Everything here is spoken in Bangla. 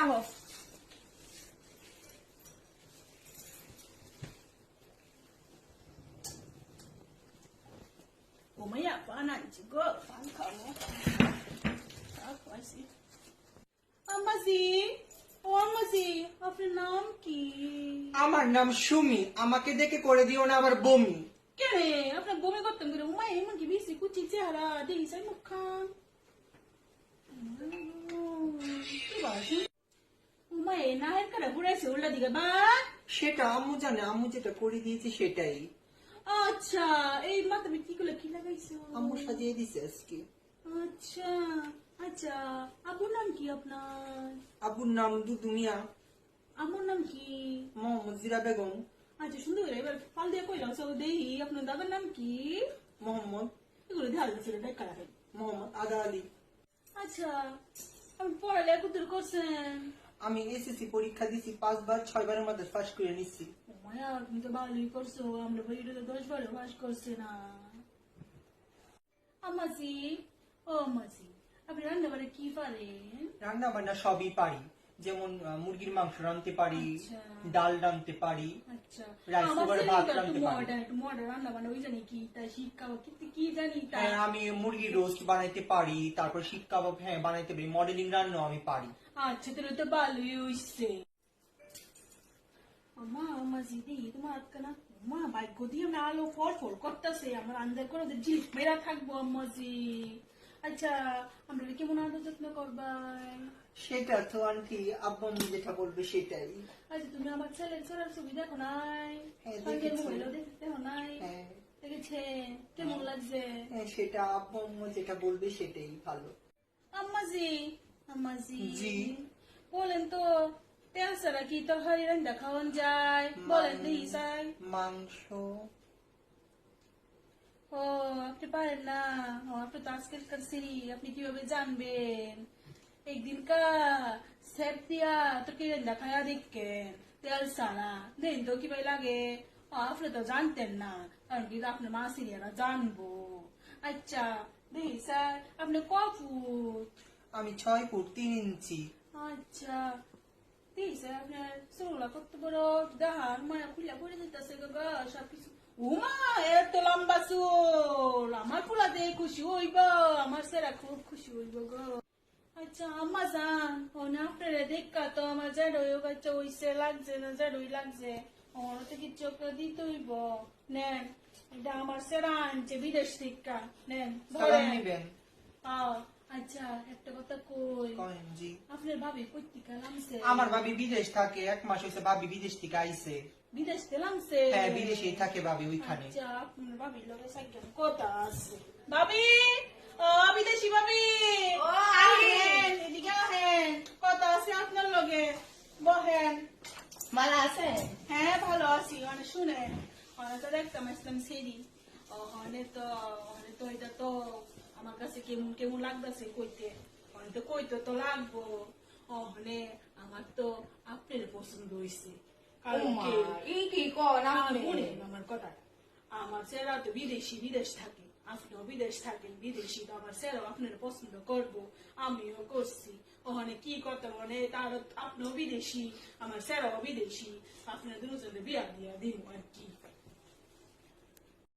carajo. মাসি আপনার নাম কি আমার নাম সুমি আমাকে দেখে করে দিও না আবার বমি কেন আপনার বমি করতাম কি বেশি কুচি চেহারা দেখি সাই মুখ খান ঘুরাইছে উল্টা দিকে বা। সেটা আম্মু জানে আম্মু যেটা করে দিয়েছে সেটাই। আচ্ছা এই মা তুমি কি করলে? কি লাগাইছো? আম্মু সাজিয়ে দিছে আজকে। আচ্ছা আচ্ছা আপুর নাম কি আপনার? আব্বুর নাম দুদুমিয়া। আমার নাম কি? মোহাম্মদ জিরা বেগম। আচ্ছা সুন্দর করে এবার পাল দিয়ে কইলাম সব দেহি আপনার দাদার নাম কি? মোহাম্মদ। এগুলো ধ্যান ছিল দেখা রাখেন মোহাম্মদ আদা আলী। আচ্ছা আপনি পড়ালেখা কত দূর করছেন? আমি এসএসসি পরীক্ষা দিছি পাঁচবার ছয়বারের মধ্যে পাস করে নিচ্ছি মায়া তুমি তো ভালোই করছ আমরা বইটা তো দশ বারে পাস করছে না। আমাজি ও মাসি আপনি রান্না বাড়ি কি পারেন? রান্না বান্না সবই পারি। যেমন মুরগির মাংস রাঁধতে পারি আচ্ছা। ডাল রাঁধতে পারি আচ্ছা। ভাত রাঁধতে পারি। রান্না হ্যাঁ আমি মুরগির রোস্ট বানাইতে পারি তারপর শিক কাবাব হ্যাঁ বানাইতে পারি মডেলিং রান্নাও আমি পারি। আচ্ছা তাহলে তো ভালোই হইছে। তোমার মা ভাগ্য দিয়ে আলো ফল ফল করতেছে আমার আন্দার করে ওদের মেরা থাকব আম্মাজি আচ্ছা আমরা কেমন আদর যত্ন করবাই সেটা তো আন্টি আব্বু আম্মু যেটা বলবে সেটাই। আচ্ছা তুমি আমার ছেলের ছেলের ছবি দেখো নাই। হ্যাঁ, সঙ্গে দেখেছি। মোবাইলও দেখতে দেখো নাই। হ্যাঁ। দেখেছে? কেমন লাগছে? হ্যাঁ, সেটা আব্বু আম্মু যেটা বলবে সেটাই ভালো। আম্মাজি আম্মাজি। জি। বলেন তো তেল ছাড়া কি তরকারি রান্না খাওয়ান যায়? বলেন দেখি চাই মাংস। ও আপনি পারেন না। আপনি তো আজকালকার সিরি আপনি কীভাবে জানবেন? একদিন কা সেপ দিয়া তো কি রান্না খায়া দেখেন তেল ছাড়া দেন তো কীভাবে লাগে আপনি তো জানতেন না কারণ কি আপনার মা সিরিয়ারা জানব আচ্ছা দেখি স্যার আপনি ক ফুট আমি ছয় ফুট তিন ইঞ্চি আচ্ছা দেখি স্যার আপনার চুলগুলা কত বড় দেখান মায়া খুলে পড়ে যেতেছে গা সব কিছু উমা এত লম্বা চুল আমার ফুলা দিয়ে খুশি হইব আমার সেরা খুব খুশি হইব গো আচ্ছা আম্মা যান। আপনারা দেখা তো আমার জাডই বাচ্চা ওইসে লাগছে না জাডই লাগছে। তো কিছু একটা দিতে হইব। নেন এটা আমার সেরা আনছে বিদেশ থেকে। নেন ধরেন। নিবেন আচ্ছা একটা কথা কই। জি। আপনার ভাবি পত্রিকা নামছে আমার ভাবি বিদেশ থাকে এক মাস হয়েছে ভাবি বিদেশ থেকে আইছে। বিদেশ নামছে হ্যাঁ বিদেশেই থাকে ভাবি ওইখানে। আচ্ছা আপনার ভাবির লগে সাইকেল কথা আছে। ভাবি! ও বিদেশি ভাবি। ও, আহেন এদিকে আহেন কথা আছে আপনার লগে? বহেন। ভালো আছেন? হ্যাঁ ভালো আছি। শুনেন। অনেক তো দেখতাম আসলাম সেরি অনেক তো অনেক তো এটা তো আমার কাছে কেমন কেমন লাগতেছে কইতে। অনেক তো কইতে তো লাগবো। অহনে আমার তো আপনার পছন্দ হয়েছে কারণ কি কি কন আমার কথা। আমার ছেলেরা তো বিদেশি বিদেশ থাকে। আপনিও বিদেশ থাকেন, বিদেশি আমার ছেলেও আপনার পছন্দ করব, আমিও করছি। ওখানে কি করতে মানে তার আপনিও বিদেশি, আমার স্যারও বিদেশি। আপনার দুজনে বিয়া দিয়া দিব আর